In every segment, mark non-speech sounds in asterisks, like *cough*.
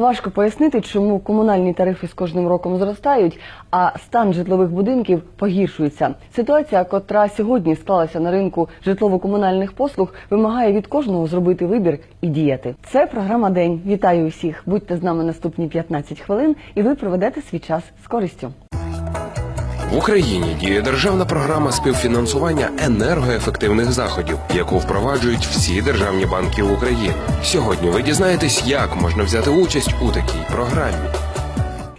Важко пояснити, чому комунальні тарифи з кожним роком зростають, а стан житлових будинків погіршується. Ситуація, котра сьогодні склалася на ринку житлово-комунальних послуг, вимагає від кожного зробити вибір і діяти. Це програма День. Вітаю усіх. Будьте з нами наступні 15 хвилин, і ви проведете свій час з користю. В Україні діє державна програма співфінансування енергоефективних заходів, яку впроваджують всі державні банки України. Сьогодні ви дізнаєтесь, як можна взяти участь у такій програмі.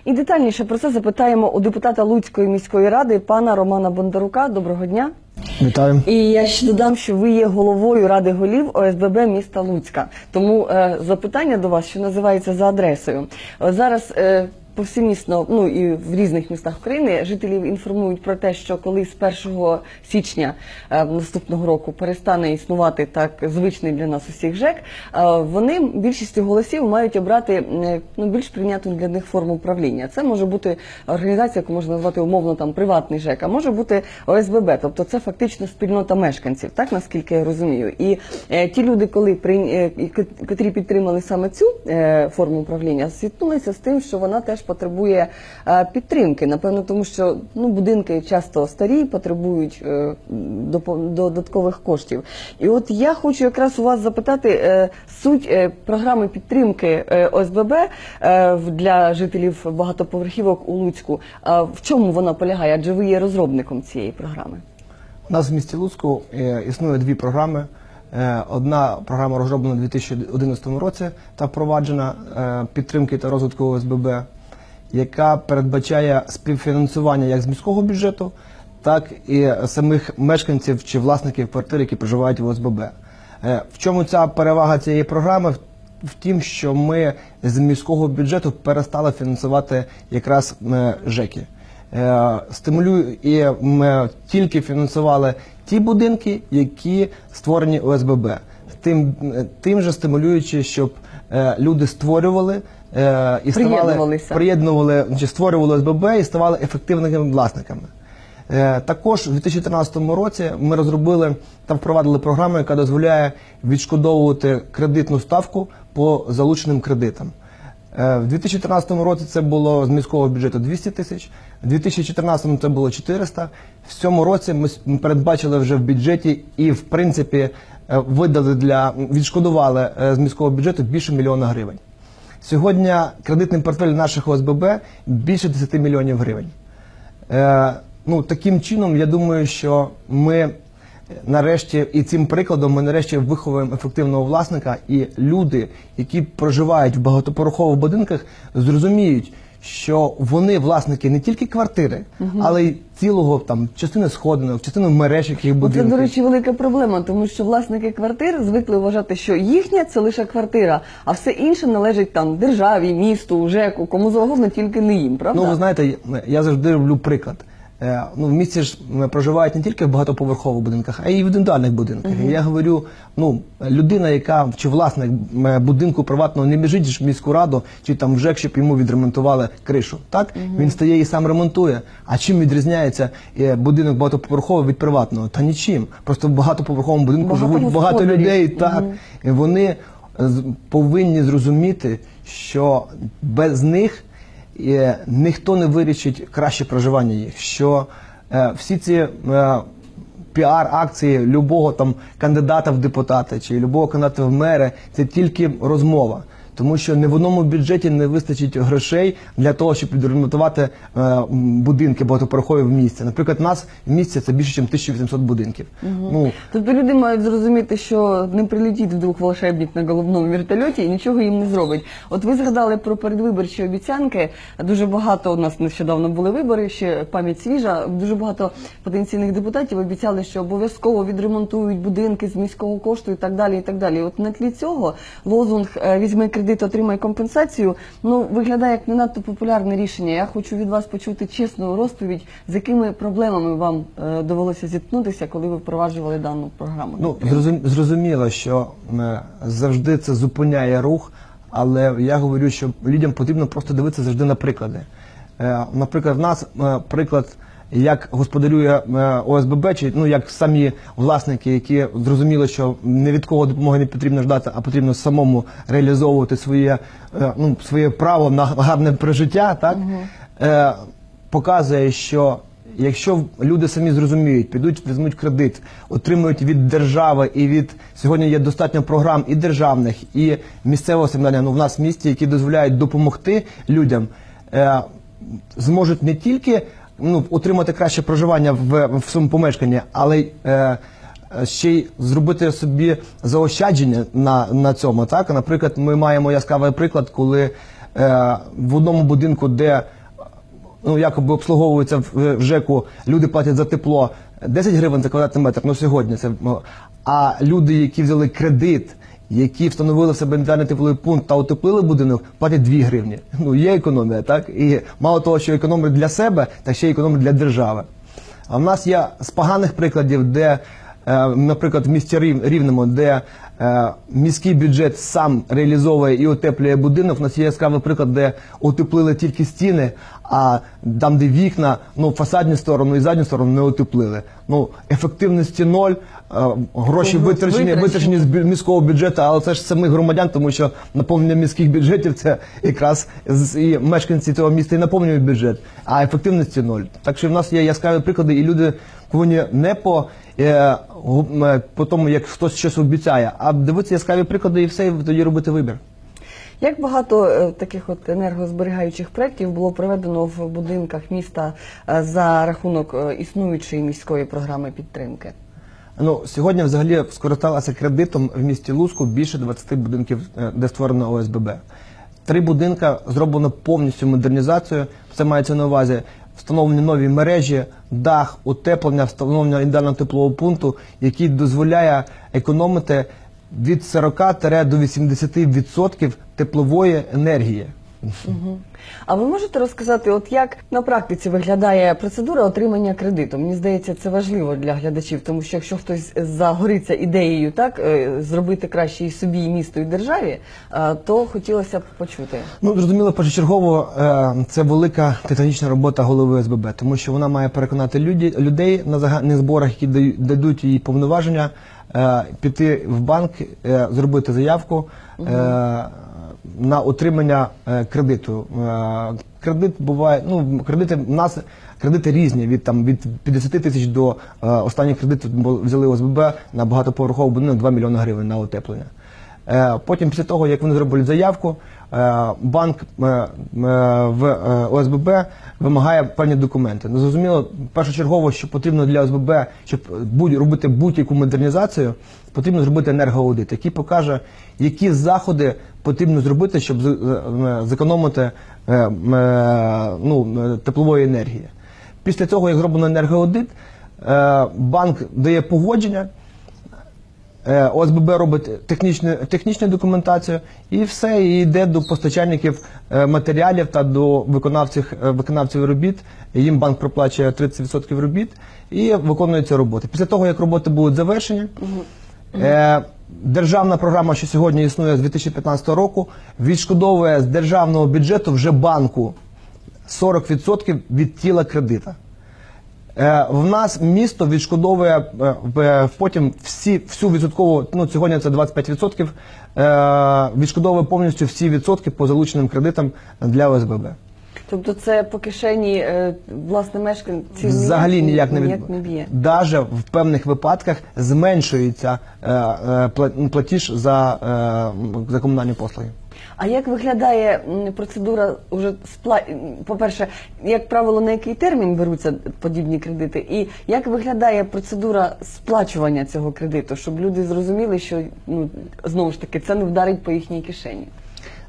І детальніше про це запитаємо у депутата Луцької міської ради пана Романа Бондарука. Доброго дня. Вітаю. І я ще додам, що ви є головою ради голів ОСББ міста Луцька. Тому е, запитання до вас, що називається за адресою. Е, зараз е, повсемісно, ну і в різних містах України жителів інформують про те, що коли з 1 січня е, наступного року перестане існувати так звичний для нас усіх ЖЕК, е, вони більшістю голосів мають обрати е, ну, більш прийнятну для них форму управління. Це може бути організація, яку можна назвати умовно там приватний ЖЕК, а може бути ОСББ, тобто це фактично спільнота мешканців, так наскільки я розумію. І е, ті люди, коли при е, котрі підтримали саме цю е, форму управління, зіткнулися з тим, що вона теж потребує е, підтримки. Напевно, тому що ну будинки часто старі, потребують е, додаткових коштів. І от я хочу якраз у вас запитати е, суть програми підтримки ОСББ для жителів багатоповерхівок у Луцьку. В чому вона полягає? Адже ви є розробником цієї програми. У нас в місті Луцьку існує дві програми. Одна програма розроблена у 2011 році та впроваджена підтримки та розвитку ОСББ, яка передбачає співфінансування як з міського бюджету, так і самих мешканців чи власників квартир, які проживають в ОСББ. Е, В чому ця перевага цієї програми? В- тім, що ми з міського бюджету перестали фінансувати якраз ЖЕКи. Е, стимулюю і ми тільки фінансували ті будинки, які створені ОСББ, тим, е, тим же стимулюючи, щоб люди створювали е, і ставали Приєднувалися. приєднували чи створювали ОСББ і ставали ефективними власниками. Е, Також у 2014 році ми розробили та впровадили програму, яка дозволяє відшкодовувати кредитну ставку по залученим кредитам. Е, В 2013 році це було з міського бюджету 200 тисяч, в 2014 це було 400. В цьому році ми с- ми передбачили вже в бюджеті і, в принципі, е, видали для відшкодували е, з міського бюджету більше мільйона гривень. Сьогодні кредитний портфель наших ОСББ більше 10 мільйонів гривень. Е, ну, таким чином, я думаю, що ми е, нарешті, і цим прикладом, ми нарешті виховуємо ефективного власника, і люди, які проживають в багатопорохових будинках, зрозуміють, що вони власники не тільки квартири, але й цілого там частини сходинок, частини мереж яких будинків. Це, до речі, велика проблема, тому що власники квартир звикли вважати, що їхня це лише квартира, а все інше належить там державі, місту, ЖЕКу, кому завгодно, тільки не їм, правда? Ну, ви знаєте, я- я завжди роблю приклад. Е, Ну, в місті ж проживають не тільки в багатоповерхових будинках, а й в індивідуальних будинках. І я говорю, ну, людина, яка чи власник будинку приватного не біжить ж в міську раду, чи там в ЖЕК, щоб йому відремонтували кришу. Так? Він стає і сам ремонтує. А чим відрізняється е, будинок багатоповерховий від приватного? Та нічим. Просто в багатоповерховому будинку Багато живуть багато господарів. людей, так. І вони повинні зрозуміти, що без них е, ніхто не вирішить краще проживання їх. Що е, всі ці е, піар-акції любого там кандидата в депутати чи любого кандидата в мери це тільки розмова. Тому що не в одному бюджеті не вистачить грошей для того, щоб відремонтувати е, будинки багатоповерхові в місті. Наприклад, у нас в місті це більше, ніж 1800 будинків. Ну, Тобто люди мають зрозуміти, що не прилетить вдруг волшебник на головному вертольоті і нічого їм не зробить. От ви згадали про передвиборчі обіцянки. Дуже багато у нас нещодавно були вибори, ще пам'ять свіжа. Дуже багато потенційних депутатів обіцяли, що обов'язково відремонтують будинки з міського кошту і так далі. І так далі. От на тлі цього лозунг е, візьми кредит, отримай компенсацію. Ну виглядає як не надто популярне рішення. Я хочу від вас почути чесну розповідь, з якими проблемами вам е, довелося зіткнутися, коли ви впроваджували дану програму. Ну, зрозум- зрозуміло, що е, завжди це зупиняє рух, але я говорю, що людям потрібно просто дивитися завжди на приклади. Е, Наприклад, в нас приклад як господарює е, ОСББ, чи ну як самі власники, які зрозуміли, що ні від кого допомоги не потрібно ждати, а потрібно самому реалізовувати своє, е, ну, своє право на гарне прожиття, так? Е, показує, що якщо люди самі зрозуміють, підуть, візьмуть кредит, отримують від держави і від сьогодні є достатньо програм і державних, і місцевого самоврядування, ну в нас в місті, які дозволяють допомогти людям, е, зможуть не тільки ну, отримати краще проживання в, в своєму помешканні, але е, е, ще й зробити собі заощадження на, на цьому. Так, наприклад, ми маємо яскравий приклад, коли е, в одному будинку, де ну, якоби обслуговуються в, в ЖЕКу, люди платять за тепло 10 гривень за квадратний метр, ну сьогодні це. А люди, які взяли кредит, які встановили в себе індивідуальний тепловий пункт та утеплили будинок, платять 2 гривні. Ну, є економія, так? І мало того, що економить для себе, так ще й економить для держави. А в нас є з поганих прикладів, де, е, наприклад, в місті Рів- Рівному, де е, міський бюджет сам реалізовує і утеплює будинок. У нас є яскравий приклад, де утеплили тільки стіни, а там, де вікна, ну фасадні сторону і задню сторону не утеплили. Ну, ефективності ноль, гроші витрачені. витрачені з міського бюджету, але це ж самих громадян, тому що наповнення міських бюджетів це якраз і мешканці цього міста і наповнюють бюджет, а ефективності ноль. Так що в нас є яскраві приклади, і люди повинні не по, е, е, по тому, як хтось щось обіцяє, а дивитися яскраві приклади і все, і тоді робити вибір. Як багато е, таких от енергозберігаючих проєктів було проведено в будинках міста е, за рахунок е, існуючої міської програми підтримки? Ну, сьогодні взагалі скористалася кредитом в місті Луцьку більше 20 будинків, де створено ОСББ. Три будинка зроблено повністю модернізацію. Це мається на увазі встановлені нові мережі, дах, утеплення, встановлення ідеального теплового пункту, який дозволяє економити від 40 до 80% теплової енергії. А ви можете розказати, от як на практиці виглядає процедура отримання кредиту? Мені здається, це важливо для глядачів, тому що якщо хтось загориться ідеєю так е, зробити краще і собі, і місту, і державі, е, то хотілося б почути. Ну, зрозуміло, першочергово е, це велика титанічна робота голови СББ, тому що вона має переконати людей на загальних зборах, які дадуть їй повноваження, піти в банк, зробити заявку е, на отримання е, кредиту. Е, Кредит буває, ну кредити в нас кредити різні від там від 50 тисяч до е, останніх кредитів взяли ОСББ на багатоповерховий будинок 2 мільйони гривень на утеплення. Потім, після того, як вони зробили заявку, банк в ОСББ вимагає певні документи. Ну, зрозуміло, першочергово, що потрібно для ОСББ, щоб будь, робити будь-яку модернізацію, потрібно зробити енергоаудит, який покаже, які заходи потрібно зробити, щоб е, зекономити е, е, ну, теплової енергії. Після того, як зроблено енергоаудит, банк дає погодження. ОСББ робить технічну, технічну документацію і все і йде до постачальників матеріалів та до виконавців, виконавців робіт. Їм банк проплачує 30% робіт і виконуються роботи. Після того, як роботи будуть завершені, е, державна програма, що сьогодні існує з 2015 року, відшкодовує з державного бюджету вже банку 40% від тіла кредита. Е, В нас місто відшкодовує е, потім всі, всю відсоткову, ну сьогодні це 25%, е, відшкодовує повністю всі відсотки по залученим кредитам для ОСББ. Тобто це по кишені е, власне мешканців Взагалі ніяк не ніяк від... не б'є. Даже в певних випадках зменшується е, е, платіж за, за комунальні послуги. А як виглядає процедура уже спла... По-перше, як правило, на який термін беруться подібні кредити, і як виглядає процедура сплачування цього кредиту, щоб люди зрозуміли, що ну знову ж таки це не вдарить по їхній кишені?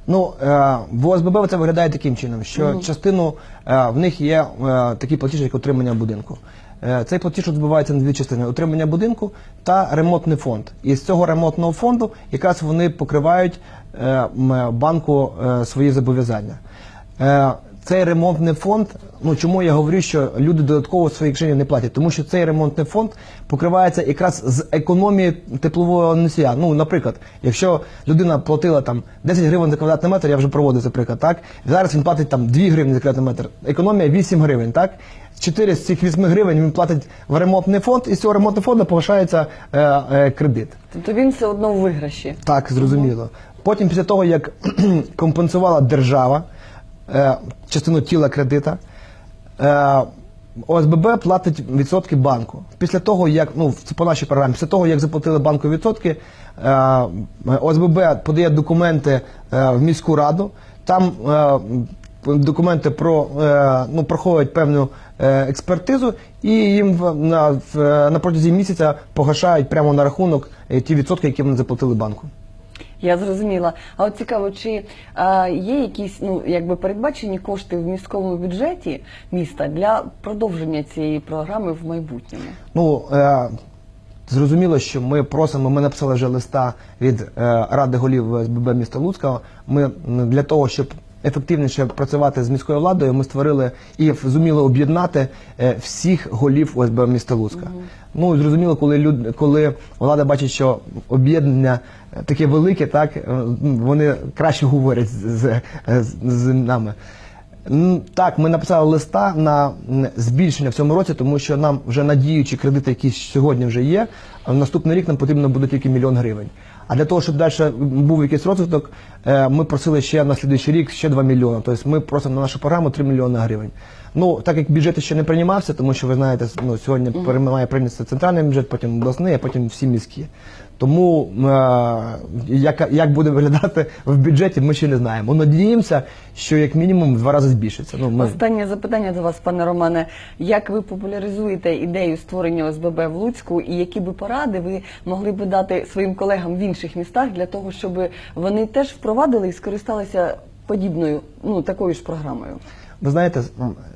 Ну, е, в ОСББ це виглядає таким чином, що частину е, в них є е, такий платіж, як отримання будинку. Е, Цей платіж відбувається на дві частини: отримання будинку та ремонтний фонд. І з цього ремонтного фонду якраз вони покривають е, банку е, свої зобов'язання. Е, Цей ремонтний фонд, ну чому я говорю, що люди додатково свої кишені не платять? Тому що цей ремонтний фонд покривається якраз з економії теплового носія. Ну, наприклад, якщо людина платила там 10 гривень за квадратний метр, я вже проводив цей приклад, так зараз він платить там 2 гривні за квадратний метр. Економія 8 гривень, так? 4 з цих 8 гривень він платить в ремонтний фонд, і з цього ремонтного фонду погашається е, е, кредит. Тобто він все одно в виграші. Так, зрозуміло. Потім, після того, як *clears throat* компенсувала держава е, частину тіла кредита, е, ОСББ платить відсотки банку. Після того, як ну це по нашій програмі, після того, як заплатили банку відсотки, е, ОСББ подає документи в міську раду. Там документи про ну проходять певну експертизу, і їм на, на протязі місяця погашають прямо на рахунок ті відсотки, які вони заплатили банку. Я зрозуміла. А от цікаво, чи а, є якісь ну якби передбачені кошти в міському бюджеті міста для продовження цієї програми в майбутньому? Ну е, зрозуміло, що ми просимо. Ми написали вже листа від е, ради голів СББ міста Луцького. Ми для того, щоб ефективніше працювати з міською владою, ми створили і зуміли об'єднати е, всіх голів ОСБ міста Луцька. Ну зрозуміло, коли люд, коли влада бачить, що об'єднання е, таке велике, так е, вони краще говорять з, з, з нами. Так, ми написали листа на збільшення в цьому році, тому що нам вже надіючі кредити, які сьогодні вже є, в наступний рік нам потрібно буде тільки мільйон гривень. А для того, щоб далі був якийсь розвиток, е, ми просили ще на слідуючий рік ще 2 мільйони. Тобто ми просимо на нашу програму 3 мільйони гривень. Ну, так як бюджет ще не приймався, тому що ви знаєте, ну, сьогодні має прийнятися центральний бюджет, потім обласний, а потім всі міські. Тому е, як, як буде виглядати в бюджеті, ми ще не знаємо. Надіємося, що як мінімум в два рази збільшиться. Ну, ми... Останнє запитання до вас, пане Романе. Як ви популяризуєте ідею створення ОСББ в Луцьку, і які би поради ви могли би дати своїм колегам в інших містах для того, щоб вони теж впровадили і скористалися подібною, ну такою ж програмою? Ви знаєте,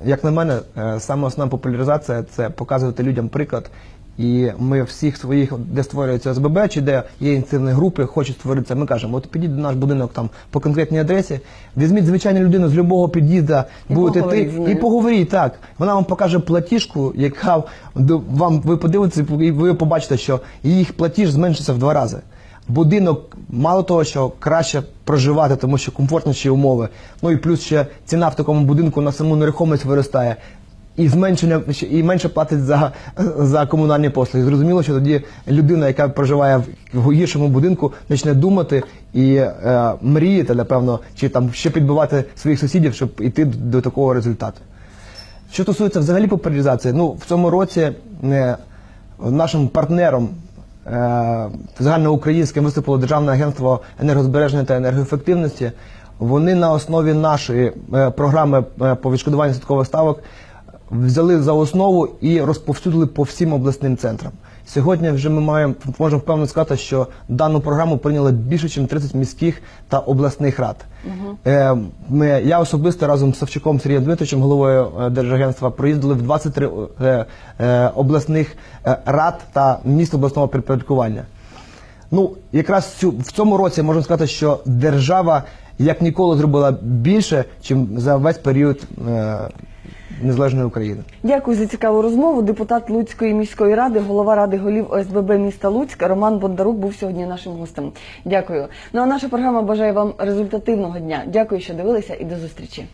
як на мене, е, саме основна популяризація це показувати людям приклад. І ми всіх своїх, де створюється СББ, чи де є ініціативні групи, хочуть створитися. Ми кажемо, от підіть до наш будинок там по конкретній адресі, візьміть звичайну людину з любого під'їзда, будете ти і поговоріть так. Вона вам покаже платіжку, яка вам ви подивитеся, і ви побачите, що їх платіж зменшиться в два рази. Будинок, мало того, що краще проживати, тому що комфортніші умови. Ну і плюс ще ціна в такому будинку на саму нерухомість виростає. І зменшення і менше платить за, за комунальні послуги. Зрозуміло, що тоді людина, яка проживає в гіршому будинку, почне думати і е, мріяти, напевно, чи там ще підбивати своїх сусідів, щоб йти до, такого результату. Що стосується взагалі популяризації, ну в цьому році е, нашим партнером е, загальноукраїнським виступило Державне агентство енергозбереження та енергоефективності. Вони на основі нашої е, програми е, по відшкодуванню святкових ставок взяли за основу і розповсюдили по всім обласним центрам. Сьогодні вже ми маємо можемо впевнено сказати, що дану програму прийняли більше, ніж 30 міських та обласних рад. Е, ми, я особисто разом з Савчуком Сергієм Дмитровичем, головою е, Держагентства, проїздили в 23 е, е, обласних рад та міст обласного підпорядкування. Ну, якраз цю, в цьому році можна сказати, що держава як ніколи зробила більше, ніж за весь період е, незалежної України. Дякую за цікаву розмову. Депутат Луцької міської ради, голова ради голів ОСББ міста Луцька Роман Бондарук був сьогодні нашим гостем. Дякую. Ну а наша програма бажає вам результативного дня. Дякую, що дивилися, і до зустрічі.